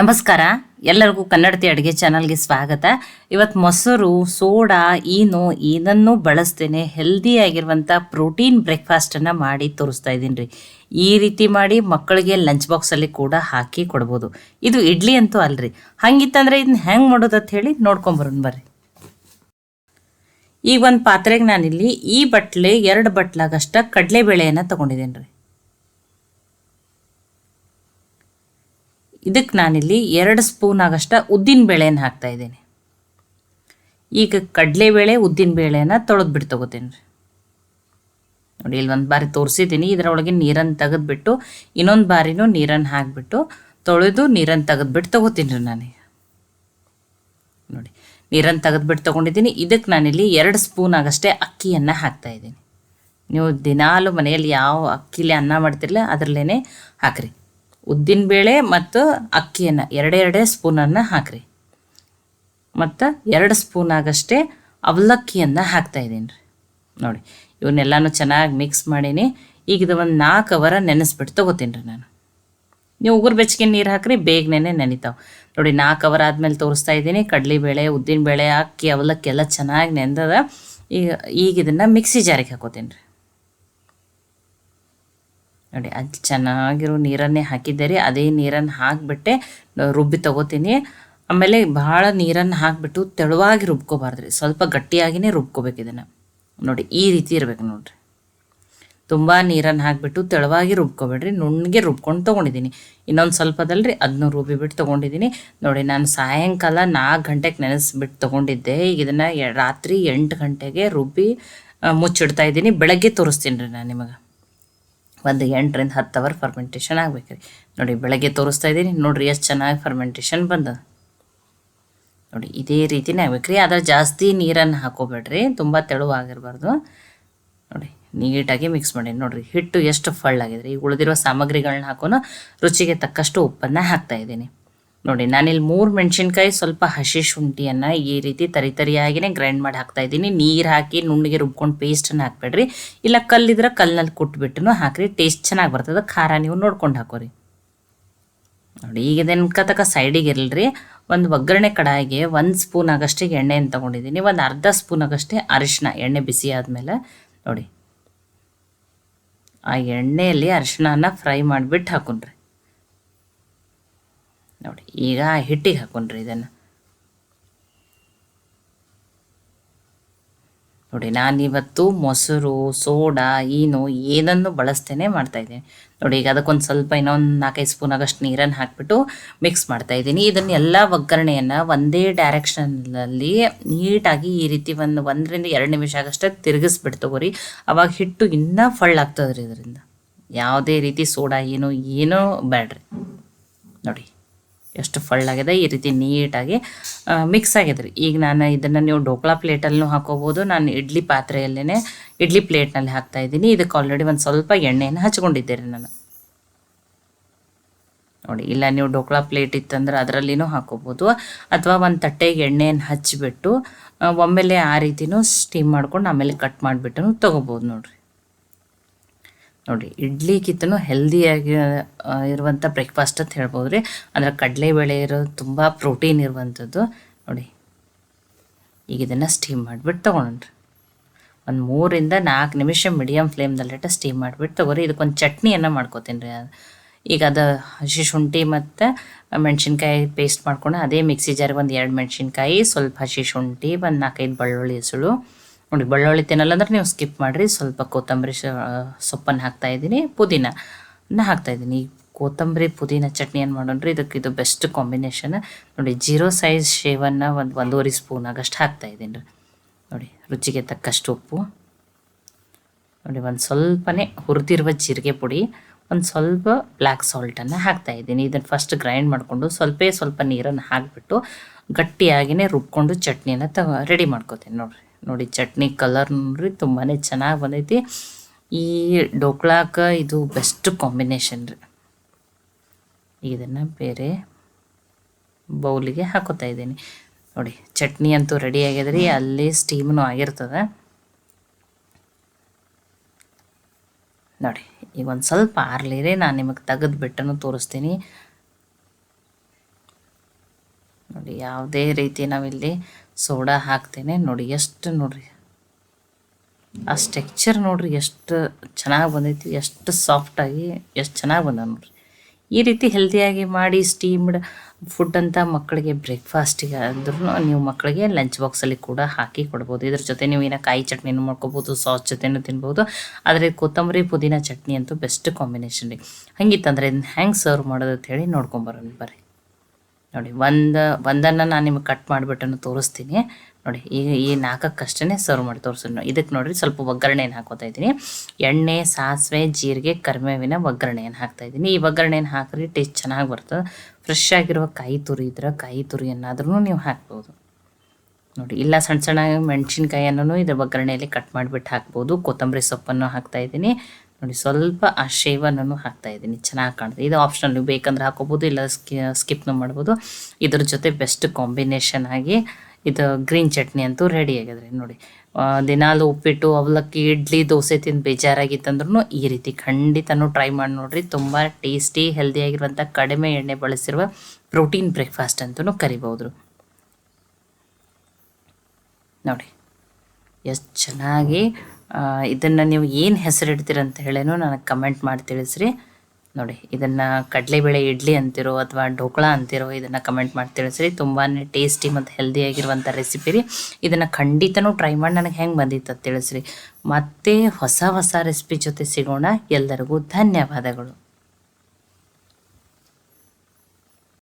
ನಮಸ್ಕಾರ. ಎಲ್ಲರಿಗೂ ಕನ್ನಡತಿ ಅಡುಗೆ ಚಾನಲ್ಗೆ ಸ್ವಾಗತ. ಇವತ್ತು ಮೊಸರು, ಸೋಡಾ, ಈನು ಏನನ್ನೂ ಬಳಸ್ತೇನೆ ಹೆಲ್ದಿಯಾಗಿರುವಂಥ ಪ್ರೋಟೀನ್ ಬ್ರೇಕ್ಫಾಸ್ಟನ್ನು ಮಾಡಿ ತೋರಿಸ್ತಾ ಇದ್ದೀನಿ ರೀ. ಈ ರೀತಿ ಮಾಡಿ ಮಕ್ಕಳಿಗೆ ಲಂಚ್ ಬಾಕ್ಸಲ್ಲಿ ಕೂಡ ಹಾಕಿ ಕೊಡ್ಬೋದು. ಇದು ಇಡ್ಲಿ ಅಂತೂ ಅಲ್ರಿ. ಹಂಗಿತ್ತಂದ್ರೆ ಇದನ್ನ ಹೆಂಗೆ ಮಾಡೋದು ಅಂತ ಹೇಳಿ ನೋಡ್ಕೊಂಬರೋಣ ಬರ್ರಿ. ಈಗ ಒಂದು ಪಾತ್ರೆಗೆ ನಾನಿಲ್ಲಿ ಈ ಬಟ್ಲೆ, ಎರಡು ಬಟ್ಲಾಗಷ್ಟ ಕಡಲೆಬೇಳೆಯನ್ನು ತೊಗೊಂಡಿದ್ದೀನಿ ರೀ. ಇದಕ್ಕೆ ನಾನಿಲ್ಲಿ ಎರಡು ಸ್ಪೂನ್ ಆಗಷ್ಟ ಉದ್ದಿನ ಬೇಳೆಯನ್ನು ಹಾಕ್ತಾ ಇದ್ದೀನಿ. ಈಗ ಕಡಲೆಬೇಳೆ ಉದ್ದಿನ ಬೇಳೆಯನ್ನು ತೊಳೆದ್ಬಿಟ್ಟು ತೊಗೋತೀನಿ ರೀ. ನೋಡಿ, ಇಲ್ಲಿ ಒಂದು ಬಾರಿ ತೋರಿಸಿದ್ದೀನಿ. ಇದರೊಳಗೆ ನೀರನ್ನು ತೆಗೆದುಬಿಟ್ಟು, ಇನ್ನೊಂದು ಬಾರಿನೂ ನೀರನ್ನು ಹಾಕಿಬಿಟ್ಟು, ತೊಳೆದು ನೀರನ್ನು ತೆಗೆದ್ಬಿಟ್ಟು ತೊಗೋತೀನಿ ರೀ ನಾನೀಗ ನೋಡಿ ನೀರನ್ನು ತೆಗೆದ್ಬಿಟ್ಟು ತೊಗೊಂಡಿದ್ದೀನಿ. ಇದಕ್ಕೆ ನಾನಿಲ್ಲಿ ಎರಡು ಸ್ಪೂನ್ ಆಗಷ್ಟೇ ಅಕ್ಕಿಯನ್ನು ಹಾಕ್ತಾ ಇದ್ದೀನಿ. ನೀವು ದಿನಾಲು ಮನೆಯಲ್ಲಿ ಯಾವ ಅಕ್ಕಿಲಿ ಅನ್ನ ಮಾಡ್ತಿರಲ್ಲ ಅದರಲ್ಲೇ ಹಾಕ್ರಿ. ಉದ್ದಿನಬೇಳೆ ಮತ್ತು ಅಕ್ಕಿಯನ್ನು ಎರಡೆರಡೇ ಸ್ಪೂನನ್ನು ಹಾಕ್ರಿ. ಮತ್ತು ಎರಡು ಸ್ಪೂನ್ ಆಗಷ್ಟೇ ಅವಲಕ್ಕಿಯನ್ನು ಹಾಕ್ತಾ ಇದ್ದೀನಿ ರೀ ನೋಡಿ, ಇವನ್ನೆಲ್ಲನೂ ಚೆನ್ನಾಗಿ ಮಿಕ್ಸ್ ಮಾಡೀನಿ. ಈಗ ಇದು ಒಂದು ನಾಲ್ಕು ಅವರ ನೆನೆಸ್ಬಿಟ್ಟು ತೊಗೋತೀನಿ ರೀ ನಾನು. ನೀವು ಉಗುರು ಬೆಚ್ಚಗೆ ನೀರು ಹಾಕ್ರಿ ಬೇಗನೆ ನೆನಿತಾವೆ. ನೋಡಿ ನಾಲ್ಕು ಅವರ್ ಆದಮೇಲೆ ತೋರಿಸ್ತಾ ಇದ್ದೀನಿ. ಕಡಲೆಬೇಳೆ ಉದ್ದಿನಬೇಳೆ ಅಕ್ಕಿ, ಅವಲಕ್ಕಿ ಎಲ್ಲ ಚೆನ್ನಾಗಿ ನೆಂದದ. ಈಗ ಈಗ ಇದನ್ನು ಮಿಕ್ಸಿ ಜಾರಿಗೆ ಹಾಕೋತೀನಿ ರೀ ನೋಡಿ ಅದು ಚೆನ್ನಾಗಿರೋ ನೀರನ್ನೇ ಹಾಕಿದ್ದೆ ರೀ ಅದೇ ನೀರನ್ನು ಹಾಕಿಬಿಟ್ಟೆ ರುಬ್ಬಿ ತಗೋತೀನಿ. ಆಮೇಲೆ ಭಾಳ ನೀರನ್ನು ಹಾಕಿಬಿಟ್ಟು ತೆಳುವಾಗಿ ರುಬ್ಕೋಬಾರ್ದು ರೀ. ಸ್ವಲ್ಪ ಗಟ್ಟಿಯಾಗಿಯೇ ರುಬ್ಕೋಬೇಕು ಇದನ್ನು. ನೋಡಿ, ಈ ರೀತಿ ಇರಬೇಕು ನೋಡಿರಿ. ತುಂಬ ನೀರನ್ನು ಹಾಕಿಬಿಟ್ಟು ತೆಳುವಾಗಿ ರುಬ್ಕೊಬೇಡ್ರಿ. ನುಣ್ಣಗೆ ರುಬ್ಕೊಂಡು ತೊಗೊಂಡಿದ್ದೀನಿ. ಇನ್ನೊಂದು ಸ್ವಲ್ಪದಲ್ರಿ ಅದನ್ನು ರುಬ್ಬಿಬಿಟ್ಟು ತೊಗೊಂಡಿದ್ದೀನಿ. ನೋಡಿ, ನಾನು ಸಾಯಂಕಾಲ ನಾಲ್ಕು ಗಂಟೆಗೆ ನೆನೆಸ್ಬಿಟ್ಟು ತೊಗೊಂಡಿದ್ದೆ. ಈಗ ಇದನ್ನು ರಾತ್ರಿ ಎಂಟು ಗಂಟೆಗೆ ರುಬ್ಬಿ ಮುಚ್ಚಿಡ್ತಾ ಇದ್ದೀನಿ. ಬೆಳಗ್ಗೆ ತೋರಿಸ್ತೀನಿ ರೀ ನಾನು ನಿಮಗೆ. ಒಂದು ಎಂಟರಿಂದ ಹತ್ತು ಅವರ್ ಫರ್ಮೆಂಟೇಷನ್ ಆಗ್ಬೇಕು ನೋಡಿ ಬೆಳಗ್ಗೆ ತೋರಿಸ್ತಾ ಇದ್ದೀನಿ. ನೋಡಿರಿ ಎಷ್ಟು ಚೆನ್ನಾಗಿ ಫರ್ಮೆಂಟೇಷನ್ ಬಂದದ. ನೋಡಿ ಇದೇ ರೀತಿನೇ ಆಗ್ಬೇಕು ರೀ. ಆದರೆ ಜಾಸ್ತಿ ನೀರನ್ನು ಹಾಕೋಬೇಡ್ರಿ. ತುಂಬ ತೆಳುವಾಗಿರಬಾರ್ದು. ನೋಡಿ ನೀಟಾಗಿ ಮಿಕ್ಸ್ ಮಾಡಿ. ನೋಡಿರಿ ಹಿಟ್ಟು ಎಷ್ಟು ಫಳ್ಳಾಗಿದೆ ಈಗ ಉಳಿದಿರೋ ಸಾಮಗ್ರಿಗಳನ್ನ ಹಾಕೋನು ರುಚಿಗೆ ತಕ್ಕಷ್ಟು ಉಪ್ಪನ್ನು ಹಾಕ್ತಾ ಇದ್ದೀನಿ. ನೋಡಿ, ನಾನಿಲ್ಲಿ ಮೂರು ಮೆಣಸಿನ್ಕಾಯಿ ಸ್ವಲ್ಪ ಹಸಿ ಶುಂಠಿಯನ್ನು ಈ ರೀತಿ ತರಿ ತರಿಯಾಗಿನೇ ಗ್ರೈಂಡ್ ಮಾಡಿ ಹಾಕ್ತಾ ಇದ್ದೀನಿ. ನೀರು ಹಾಕಿ ನುಣ್ಣಿಗೆ ರುಬ್ಕೊಂಡು ಪೇಸ್ಟನ್ನು ಹಾಕ್ಬೇಡ್ರಿ. ಇಲ್ಲ ಕಲ್ಲಿದ್ರೆ ಕಲ್ಲಿನಲ್ಲಿ ಕುಟ್ಬಿಟ್ಟು ಹಾಕ್ರಿ ಟೇಸ್ಟ್ ಚೆನ್ನಾಗಿ ಬರ್ತದೆ. ಖಾರ ನೀವು ನೋಡ್ಕೊಂಡು ಹಾಕೋರಿ. ನೋಡಿ, ಈಗ ಇದನ್ನು ತಕ್ಕ ಸೈಡಿಗೆ ಇರಲ್ರಿ. ಒಂದು ಒಗ್ಗರಣೆ ಕಡಾಯಿಗೆ ಒಂದು ಸ್ಪೂನ್ ಆಗಷ್ಟೇ ಎಣ್ಣೆಯನ್ನು ತೊಗೊಂಡಿದ್ದೀನಿ. ಒಂದು ಅರ್ಧ ಸ್ಪೂನ್ ಆಗಷ್ಟೇ ಅರಿಶಿನ ಎಣ್ಣೆ ಬಿಸಿ ಆದಮೇಲೆ ನೋಡಿ. ಆ ಎಣ್ಣೆಯಲ್ಲಿ ಅರಿಶಿಣನ ಫ್ರೈ ಮಾಡಿಬಿಟ್ಟು ಹಾಕೊಂಡ್ರಿ ನೋಡಿ, ಈಗ ಹಿಟ್ಟಿಗೆ ಹಾಕೊಂಡ್ರಿ ಇದನ್ನು. ನೋಡಿ, ನಾನಿವತ್ತು ಮೊಸರು, ಸೋಡಾ ಏನು ಏನನ್ನು ಬಳಸ್ತೇನೆ ಮಾಡ್ತಾ ಇದ್ದೀನಿ. ನೋಡಿ, ಈಗ ಅದಕ್ಕೊಂದು ಸ್ವಲ್ಪ ಇನ್ನೊಂದು ನಾಲ್ಕೈದು ಸ್ಪೂನ್ ಆಗಷ್ಟು ನೀರನ್ನು ಹಾಕಿಬಿಟ್ಟು ಮಿಕ್ಸ್ ಮಾಡ್ತಾ ಇದನ್ನು ಎಲ್ಲ ಒಗ್ಗರಣೆಯನ್ನು ಒಂದೇ ಡೈರೆಕ್ಷನಲ್ಲಿ ನೀಟಾಗಿ ಈ ರೀತಿ ಒಂದು ಒಂದರಿಂದ ಎರಡು ನಿಮಿಷ ಆಗಷ್ಟೇ ತಿರುಗಿಸ್ಬಿಟ್ಟು ತಗೋರಿ. ಅವಾಗ ಹಿಟ್ಟು ಇನ್ನೂ ಫಳ್ಳಾಗ್ತದೆ ರೀ ಇದರಿಂದ. ಯಾವುದೇ ರೀತಿ ಸೋಡಾ ಏನು ಏನೂ ಬೇಡ್ರಿ ನೋಡಿ. ಎಷ್ಟು ಫಳ್ಳಾಗಿದೆ ಈ ರೀತಿ ನೀಟಾಗಿ ಮಿಕ್ಸ್ ಆಗಿದೆ ರೀ ಈಗ ನಾನು ಇದನ್ನು ನೀವು ಡೋಕ್ಲಾ ಪ್ಲೇಟಲ್ಲೂ ಹಾಕೋಬೋದು. ನಾನು ಇಡ್ಲಿ ಪಾತ್ರೆಯಲ್ಲೇ ಇಡ್ಲಿ ಪ್ಲೇಟ್ನಲ್ಲಿ ಹಾಕ್ತಾ ಇದ್ದೀನಿ. ಇದಕ್ಕೆ ಆಲ್ರೆಡಿ ಒಂದು ಸ್ವಲ್ಪ ಎಣ್ಣೆಯನ್ನು ಹಚ್ಕೊಂಡಿದ್ದೆ ರೀ ನಾನು. ನೋಡಿ, ಇಲ್ಲ ನೀವು ಡೋಕ್ಲಾ ಪ್ಲೇಟ್ ಇತ್ತಂದ್ರೆ ಅದರಲ್ಲಿನೂ ಹಾಕೋಬೋದು. ಅಥವಾ ಒಂದು ತಟ್ಟೆಗೆ ಎಣ್ಣೆಯನ್ನು ಹಚ್ಚಿಬಿಟ್ಟು ಒಮ್ಮೆಲೆ ಆ ರೀತಿನೂ ಸ್ಟೀಮ್ ಮಾಡ್ಕೊಂಡು ಆಮೇಲೆ ಕಟ್ ಮಾಡಿಬಿಟ್ಟು ತೊಗೋಬೋದು ನೋಡಿರಿ. ನೋಡಿ ಕಿತ್ತನು ಹೆಲ್ದಿಯಾಗಿ ಇರುವಂಥ ಬ್ರೇಕ್ಫಾಸ್ಟ್ ಅಂತ ಹೇಳ್ಬೋದು ರೀ ಅಂದರೆ ಕಡಲೆಬೇಳೆ ಇರೋ ತುಂಬ ಪ್ರೋಟೀನ್ ಇರುವಂಥದ್ದು ನೋಡಿ, ಈಗ ಇದನ್ನು ಸ್ಟೀಮ್ ಮಾಡಿಬಿಟ್ಟು ತೊಗೊಂಡ್ರಿ ಒಂದು ಮೂರಿಂದ ನಾಲ್ಕು ನಿಮಿಷ ಮೀಡಿಯಮ್ ಫ್ಲೇಮ್ದಲ್ಲಿಟ್ಟು ಸ್ಟೀಮ್ ಮಾಡಿಬಿಟ್ಟು ತೊಗೊರಿ. ಇದಕ್ಕೊಂದು ಚಟ್ನಿಯನ್ನು ಮಾಡ್ಕೋತೀನಿ ರೀ. ಈಗ ಅದು ಹಸಿ ಶುಂಠಿ ಮತ್ತು ಮೆಣಸಿನ್ಕಾಯಿ ಪೇಸ್ಟ್ ಮಾಡ್ಕೊಂಡು ಅದೇ ಮಿಕ್ಸಿ ಜಾರಿಗೆ ಒಂದು ಎರಡು ಮೆಣಸಿನ್ಕಾಯಿ, ಸ್ವಲ್ಪ ಹಸಿ ಶುಂಠಿ, ಒಂದು ನಾಲ್ಕೈದು ಬೆಳ್ಳುಳ್ಳಿ ಹೆಸಳು. ನೋಡಿ, ಬೆಳ್ಳುಳ್ಳಿ ತಿನ್ನಲ್ಲ ಅಂದ್ರೆ ನೀವು ಸ್ಕಿಪ್ ಮಾಡಿರಿ. ಸ್ವಲ್ಪ ಕೊತ್ತಂಬರಿ ಸೊಪ್ಪನ್ನು ಹಾಕ್ತಾ ಇದ್ದೀನಿ. ಪುದೀನ ಹಾಕ್ತಾ ಇದ್ದೀನಿ. ಕೊತ್ತಂಬರಿ, ಪುದೀನ ಚಟ್ನಿ ಏನು ಮಾಡೋಣ್ರಿ? ಇದಕ್ಕೆ ಇದು ಬೆಸ್ಟ್ ಕಾಂಬಿನೇಷನ್ ನೋಡಿ, ಜೀರೋ ಸೈಜ್ ಶೇವನ್ನು ಒಂದು, ಒಂದೂವರೆ ಸ್ಪೂನ್ ಆಗಷ್ಟು ಹಾಕ್ತಾ ಇದ್ದೀನಿ. ರೀ ನೋಡಿ, ರುಚಿಗೆ ತಕ್ಕಷ್ಟು ಉಪ್ಪು. ನೋಡಿ, ಒಂದು ಸ್ವಲ್ಪನೇ ಹುರಿದಿರುವ ಜೀರಿಗೆ ಪುಡಿ, ಒಂದು ಸ್ವಲ್ಪ ಬ್ಲ್ಯಾಕ್ ಸಾಲ್ಟನ್ನು ಹಾಕ್ತಾ ಇದ್ದೀನಿ. ಇದನ್ನು ಫಸ್ಟ್ ಗ್ರೈಂಡ್ ಮಾಡಿಕೊಂಡು ಸ್ವಲ್ಪ ಸ್ವಲ್ಪ ನೀರನ್ನು ಹಾಕಿಬಿಟ್ಟು ಗಟ್ಟಿಯಾಗಿಯೇ ರುಬ್ಕೊಂಡು ಚಟ್ನಿಯನ್ನು ತ ರೆಡಿ ಮಾಡ್ಕೋತೀನಿ ನೋಡಿರಿ. ನೋಡಿ ಚಟ್ನಿ ಕಲರ್ ನೋಡ್ರಿ ತುಂಬಾ ಚೆನ್ನಾಗಿ ಬಂದೈತಿ. ಈ ಡೋಕ್ಲಾಕ ಇದು ಬೆಸ್ಟ್ ಕಾಂಬಿನೇಷನ್ ರೀ. ಇದನ್ನು ಬೇರೆ ಬೌಲಿಗೆ ಹಾಕೋತಾ ಇದ್ದೀನಿ. ನೋಡಿ ಚಟ್ನಿ ಅಂತೂ ರೆಡಿ ಆಗ್ಯದ ರೀ, ಅಲ್ಲಿ ಸ್ಟೀಮ್ನು ಆಗಿರ್ತದೆ. ನೋಡಿ ಈಗ ಒಂದು ಸ್ವಲ್ಪ ಆರ್ಲಿರಿ ನಾನು ನಿಮಗೆ ತೆಗೆದುಬಿಟ್ಟನು ತೋರಿಸ್ತೀನಿ. ನೋಡಿ, ಯಾವುದೇ ರೀತಿ ನಾವಿಲ್ಲಿ ಸೋಡಾ ಹಾಕ್ತೇನೆ ನೋಡಿ, ಎಷ್ಟು ನೋಡ್ರಿ. ಆ ಸ್ಟೆಕ್ಚರ್ ನೋಡ್ರಿ ಎಷ್ಟು ಚೆನ್ನಾಗಿ ಬಂದೈತಿ, ಎಷ್ಟು ಸಾಫ್ಟಾಗಿ ಎಷ್ಟು ಚೆನ್ನಾಗಿ ಬಂದ ನೋಡ್ರಿ. ಈ ರೀತಿ ಹೆಲ್ದಿಯಾಗಿ ಮಾಡಿ ಸ್ಟೀಮ್ಡ್ ಫುಡ್ ಅಂತ ಮಕ್ಕಳಿಗೆ ಬ್ರೇಕ್ಫಾಸ್ಟಿಗೆ ಅಂದ್ರೂ ನೀವು ಮಕ್ಕಳಿಗೆ ಲಂಚ್ ಬಾಕ್ಸಲ್ಲಿ ಕೂಡ ಹಾಕಿ ಕೊಡ್ಬೋದು. ಇದ್ರ ಜೊತೆ ನೀವು ಏನೋ ಕಾಯಿ ಚಟ್ನಿನೂ ಮಾಡ್ಕೋಬೋದು ಸಾಸ್ ಜೊತೆನೂ ತಿನ್ಬೋದು. ಆದರೆ ಕೊತ್ತಂಬರಿ ಪುದೀನ ಚಟ್ನಿ ಅಂತೂ ಬೆಸ್ಟ್ ಕಾಂಬಿನೇಷನ್ ರೀ. ಹಂಗಿತ್ತಂದ್ರೆ ಇದನ್ನ ಹೆಂಗೆ ಸರ್ವ್ ಮಾಡೋದು ಅಂತ ಹೇಳಿ ನೋಡ್ಕೊಂಬರೋಣ ಬರ್ರಿ. ನೋಡಿ, ಒಂದು, ಒಂದನ್ನು ನಾನು ನಿಮಗೆ ಕಟ್ ಮಾಡಿಬಿಟ್ಟನ್ನು ತೋರಿಸ್ತೀನಿ. ನೋಡಿ, ಈಗ ಈ ನಾಲ್ಕಕ್ಕಷ್ಟೇ ಸರ್ವ್ ಮಾಡಿ ತೋರಿಸೋಣ ಇದಕ್ಕೆ ನೋಡಿರಿ ಸ್ವಲ್ಪ ಒಗ್ಗರಣೆಯನ್ನು ಹಾಕೋತಾ ಇದ್ದೀನಿ. ಎಣ್ಣೆ, ಸಾಸಿವೆ, ಜೀರಿಗೆ ಕರ್ಮೇವಿನ ಒಗ್ಗರಣೆಯನ್ನು ಹಾಕ್ತಾ ಇದ್ದೀನಿ. ಈ ಒಗ್ಗರಣೆಯನ್ನು ಹಾಕಿದ್ರೆ ಟೇಸ್ಟ್ ಚೆನ್ನಾಗಿ ಬರ್ತದೆ. ಫ್ರೆಶ್ ಆಗಿರುವ ಕಾಯಿ ತುರಿ ಇದ್ರೆ ಕಾಯಿ ತುರಿಯನ್ನಾದ್ರೂ ನೀವು ಹಾಕ್ಬೋದು. ನೋಡಿ, ಇಲ್ಲ ಸಣ್ಣ ಸಣ್ಣ ಮೆಣಸಿನ್ಕಾಯಿಯನ್ನು ಇದ್ರ ಒಗ್ಗರಣೆಯಲ್ಲಿ ಕಟ್ ಮಾಡಿಬಿಟ್ಟು ಹಾಕ್ಬೋದು. ಕೊತ್ತಂಬರಿ ಸೊಪ್ಪನ್ನು ಹಾಕ್ತಾ ಇದ್ದೀನಿ. ನೋಡಿ, ಸ್ವಲ್ಪ ಆ ಶೇವನ್ನು ಹಾಕ್ತಾ ಇದ್ದೀನಿ. ಚೆನ್ನಾಗಿ ಕಾಣ್ತದೆ ಇದು. ಆಪ್ಷನಲ್ ನೀವು ಬೇಕಂದ್ರೆ ಹಾಕೋಬೋದು, ಇಲ್ಲ ಸ್ಕಿ, ಸ್ಕಿಪ್ನು ಮಾಡ್ಬೋದು. ಇದ್ರ ಜೊತೆ ಬೆಸ್ಟ್ ಕಾಂಬಿನೇಷನ್ ಆಗಿ ಇದು ಗ್ರೀನ್ ಚಟ್ನಿ ಅಂತೂ ರೆಡಿ ಆಗಿದ್ರೆ ನೋಡಿ. ದಿನಾಲು ಉಪ್ಪಿಟ್ಟು, ಅವಲಕ್ಕಿ, ಇಡ್ಲಿ, ದೋಸೆ ತಿಂದು ಬೇಜಾರಾಗಿತ್ತಂದ್ರೂ ಈ ರೀತಿ ಖಂಡಿತನೂ ಟ್ರೈ ಮಾಡಿ ನೋಡಿರಿ. ತುಂಬ ಟೇಸ್ಟಿ ಹೆಲ್ದಿಯಾಗಿರುವಂಥ ಕಡಿಮೆ ಎಣ್ಣೆ ಬಳಸಿರುವ ಪ್ರೋಟೀನ್ ಬ್ರೇಕ್ಫಾಸ್ಟ್ ಅಂತಲೂ ಕರಿಬೋದು ನೋಡಿ. ಎಷ್ಟು ಚೆನ್ನಾಗಿ ಇದನ್ನು ನೀವು ಏನು ಹೆಸರಿಡ್ತೀರ ಅಂತ ಹೇಳೇನು ನನಗೆ ಕಮೆಂಟ್ ಮಾಡಿ ತಿಳಿಸ್ರಿ. ನೋಡಿ, ಇದನ್ನು ಕಡಲೆಬೇಳೆ ಇಡ್ಲಿ ಅಂತಿರೋ ಅಥವಾ ಢೋಕಳಾ ಅಂತಿರೋ ಇದನ್ನು ಕಮೆಂಟ್ ಮಾಡಿ ತಿಳಿಸ್ರಿ. ತುಂಬಾ ಟೇಸ್ಟಿ ಮತ್ತು ಹೆಲ್ದಿಯಾಗಿರುವಂಥ ರೆಸಿಪಿ ರೀ. ಇದನ್ನು ಖಂಡಿತನೂ ಟ್ರೈ ಮಾಡಿ ನನಗೆ ಹೆಂಗೆ ಬಂದಿತ್ತು ಅಂತ ತಿಳಿಸ್ರಿ. ಮತ್ತೆ ಹೊಸ ಹೊಸ ರೆಸಿಪಿ ಜೊತೆ ಸಿಗೋಣ. ಎಲ್ಲರಿಗೂ ಧನ್ಯವಾದಗಳು.